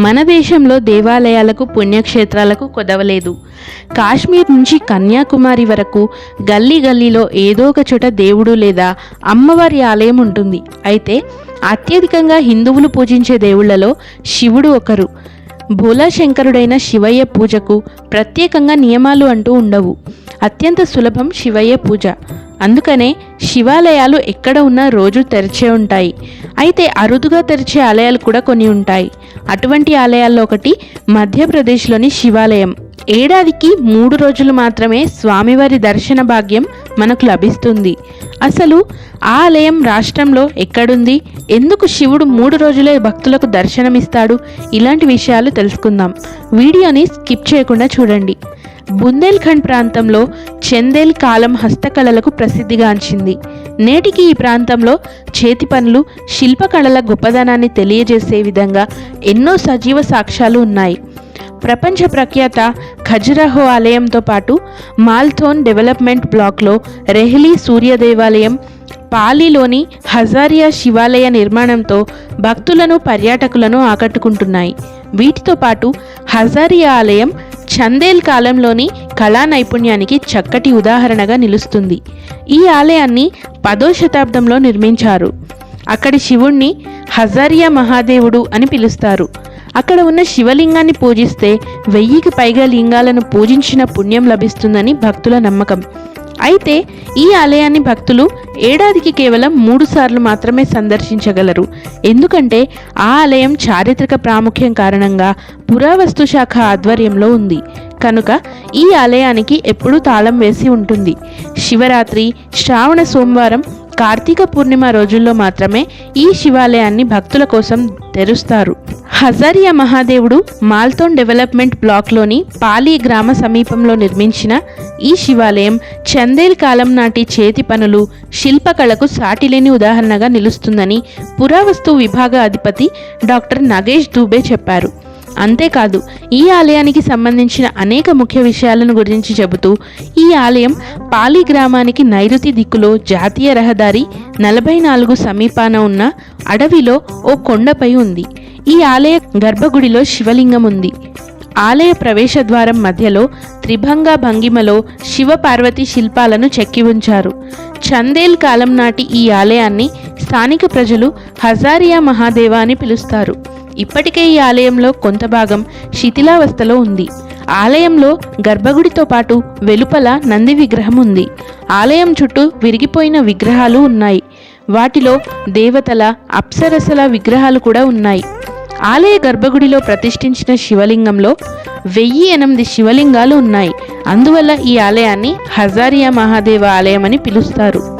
మన దేశంలో దేవాలయాలకు పుణ్యక్షేత్రాలకు కొదవలేదు. కాశ్మీర్ నుంచి కన్యాకుమారి వరకు గల్లీ గల్లీలో ఏదో ఒక చోట దేవుడు లేదా అమ్మవారి ఆలయం ఉంటుంది. అయితే అత్యధికంగా హిందువులు పూజించే దేవుళ్ళలో శివుడు ఒకరు. భోలాశంకరుడైన శివయ్య పూజకు ప్రత్యేకంగా నియమాలు అంటూ ఉండవు. అత్యంత సులభం శివయ్య పూజ. అందుకనే శివాలయాలు ఎక్కడ ఉన్నా రోజు తెరిచే ఉంటాయి. అయితే అరుదుగా తెరిచే ఆలయాలు కూడా కొన్ని ఉంటాయి. అటువంటి ఆలయాల్లో ఒకటి మధ్యప్రదేశ్లోని శివాలయం. ఏడాదికి మూడు రోజులు మాత్రమే స్వామివారి దర్శన భాగ్యం మనకు లభిస్తుంది. అసలు ఆ ఆలయం రాష్ట్రంలో ఎక్కడుంది? ఎందుకు శివుడు మూడు రోజులే భక్తులకు దర్శనమిస్తాడు? ఇలాంటి విషయాలు తెలుసుకుందాం. వీడియోని స్కిప్ చేయకుండా చూడండి. బుందేల్ఖండ్ ప్రాంతంలో చందేల్ కాలం హస్తకళలకు ప్రసిద్ధిగాంచింది. నేటికి ఈ ప్రాంతంలో చేతి పనులు శిల్పకళల గొప్పదనాన్ని తెలియజేసే విధంగా ఎన్నో సజీవ సాక్ష్యాలు ఉన్నాయి. ప్రపంచ ప్రఖ్యాత ఖజురహో ఆలయంతో పాటు మాల్థోన్ డెవలప్మెంట్ బ్లాక్లో రెహ్లీ సూర్య దేవాలయం పాలీలోని హజారియా శివాలయ నిర్మాణంతో భక్తులను పర్యాటకులను ఆకట్టుకుంటున్నాయి. వీటితో పాటు హజారియా ఆలయం చందేల్ కాలంలోని కళా నైపుణ్యానికి చక్కటి ఉదాహరణగా నిలుస్తుంది. ఈ ఆలయాన్ని పదో శతాబ్దంలో నిర్మించారు. అక్కడి శివుణ్ణి హజారియా మహాదేవుడు అని పిలుస్తారు. అక్కడ ఉన్న శివలింగాన్ని పూజిస్తే వెయ్యికి పైగా లింగాలను పూజించిన పుణ్యం లభిస్తుందని భక్తుల నమ్మకం. అయితే ఈ ఆలయాన్ని భక్తులు ఏడాదికి కేవలం మూడు సార్లు మాత్రమే సందర్శించగలరు. ఎందుకంటే ఆ ఆలయం చారిత్రక ప్రాముఖ్యం కారణంగా పురావస్తు శాఖ ఆధ్వర్యంలో ఉంది. కనుక ఈ ఆలయానికి ఎప్పుడూ తాళం వేసి ఉంటుంది. శివరాత్రి శ్రావణ సోమవారం కార్తీక పూర్ణిమ రోజుల్లో మాత్రమే ఈ శివాలయాన్ని భక్తుల కోసం తెరుస్తారు. హజారియా మహాదేవుడు మాల్తోన్ డెవలప్మెంట్ బ్లాక్లోని పాలి గ్రామ సమీపంలో నిర్మించిన ఈ శివాలయం చందేల్ కాలం నాటి చేతి పనులు శిల్పకళకు సాటిలేని ఉదాహరణగా నిలుస్తుందని పురావస్తు విభాగ అధిపతి డాక్టర్ నగేష్ దూబే చెప్పారు. అంతేకాదు ఈ ఆలయానికి సంబంధించిన అనేక ముఖ్య విషయాలను గురించి చెబుతూ ఈ ఆలయం పాలి గ్రామానికి నైరుతి దిక్కులో జాతీయ రహదారి నలభై నాలుగు సమీపాన ఉన్న అడవిలో ఓ కొండపై ఉంది. ఈ ఆలయ గర్భగుడిలో శివలింగం ఉంది. ఆలయ ప్రవేశ ద్వారం మధ్యలో త్రిభంగ భంగిమలో శివపార్వతి శిల్పాలను చెక్కి ఉంచారు. చందేల్ కాలం నాటి ఈ ఆలయాన్ని స్థానిక ప్రజలు హజారియా మహాదేవ అని పిలుస్తారు. ఇప్పటికే ఈ ఆలయంలో కొంత భాగం శిథిలావస్థలో ఉంది. ఆలయంలో గర్భగుడితో పాటు వెలుపల నంది విగ్రహం ఉంది. ఆలయం చుట్టూ విరిగిపోయిన విగ్రహాలు ఉన్నాయి. వాటిలో దేవతల అప్సరసల విగ్రహాలు కూడా ఉన్నాయి. ఆలయ గర్భగుడిలో ప్రతిష్ఠించిన శివలింగంలో వెయ్యి ఎనిమిది శివలింగాలు ఉన్నాయి. అందువల్ల ఈ ఆలయాన్ని హజారియా మహాదేవ ఆలయం అని పిలుస్తారు.